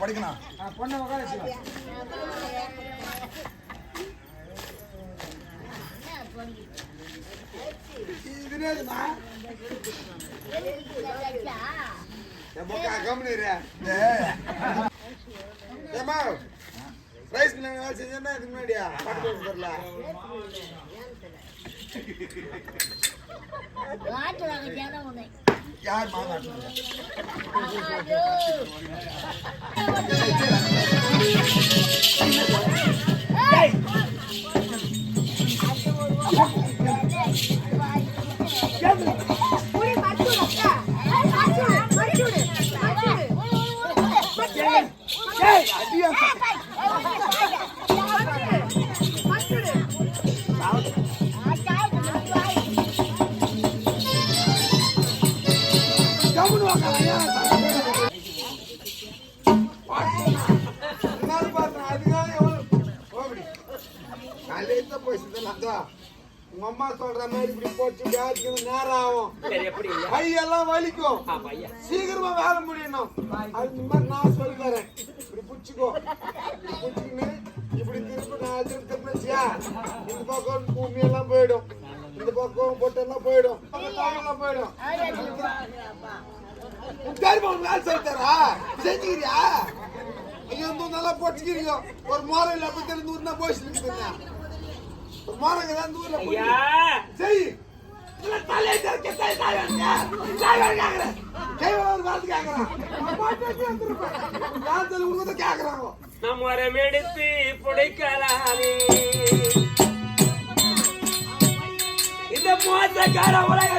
படிக்கணும் வச்சு வாயில தேவையா எடுக்க ஏமா ரைஸ் மில்ல வேலை இதுக்கு முன்னாடியா? யார் மாநாட்டு உங்க அம்மா சொல்ற மாதிரி இப்படி போட்டு வியாதிக்கு நேரம் ஆகும் கையெல்லாம் வலிக்கும் சீக்கிரமா வேலை முடியணும். அது மாதிரி நான் புடிச்சுக்கோ புடிச்சுக்கின்னு இப்படி திருப்பி நான் திருப்பி திருப்பி வச்சியா இந்த பக்கம் பூமி எல்லாம் போயிடும் இந்த பக்கம் பொட்டெல்லாம் போயிடும் எல்லாம் போயிடும் தெரியுமா வேலை தரா செஞ்சுக்கிறியா ஐயோ நல்லா போட்டுக்கிறீங்க ஒரு மோரம் இல்ல அப்ப தெரிந்து ஊர்னா போயிட்டு இருக்குதுங்க ஒரு மோரம் ஊர்ல செய் இல்ல வரமெடுத்து இந்த மோசக்கார உலகத்திலே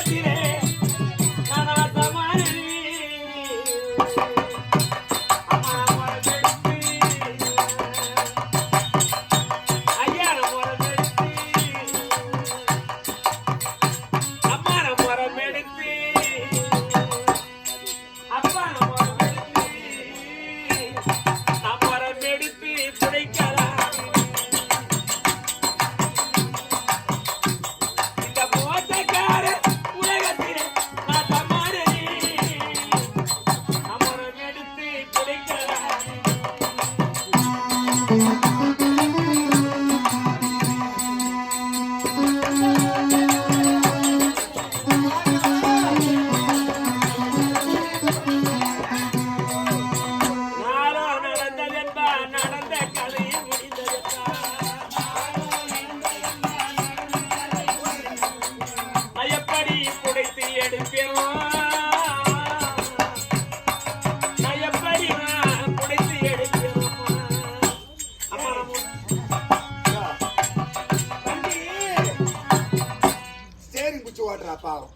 பாவம்.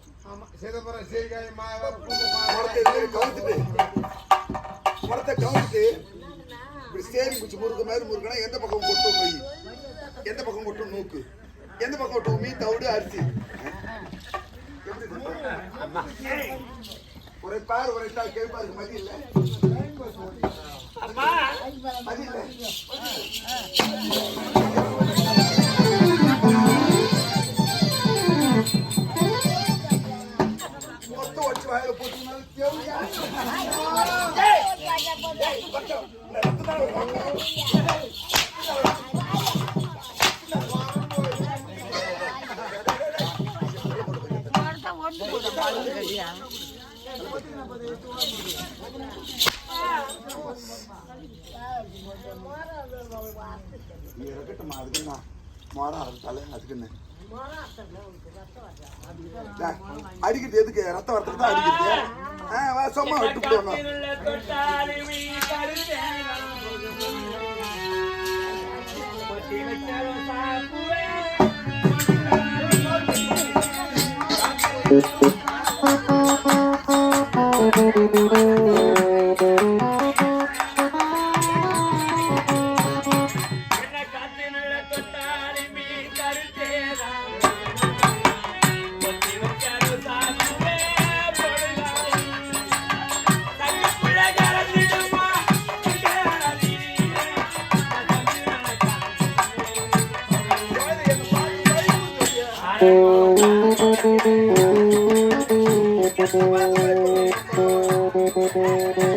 சிதம்பரம் சீர்காழி மரத்தை கவுத்துட்டு. இப்படி ஸ்டேரிங் பிடிச்சி முறுக்க மாதிரி முறுக்கனா எந்த பக்கம் கொட்டும் மை எந்த பக்கம் கொட்டும் நோக்கு எந்த பக்கம் கொட்டும் மீன் தவிடு அரிசி? கொட்டும்? ஒரு பார் ஒரு எட்டா கேட்பாருக்கு மதி இல்ல அம்மா மதி இல்ல மொத்தம் இருக்கட்டும்மா அதுக்குண்ணா மரம் அது அதுக்குன்னு அடிக்கிறது எதுக்கு ரத்தம் வரத்துக்கு தான் அடிக்கிறது சும்மா விட்டு போடணும் Thank you.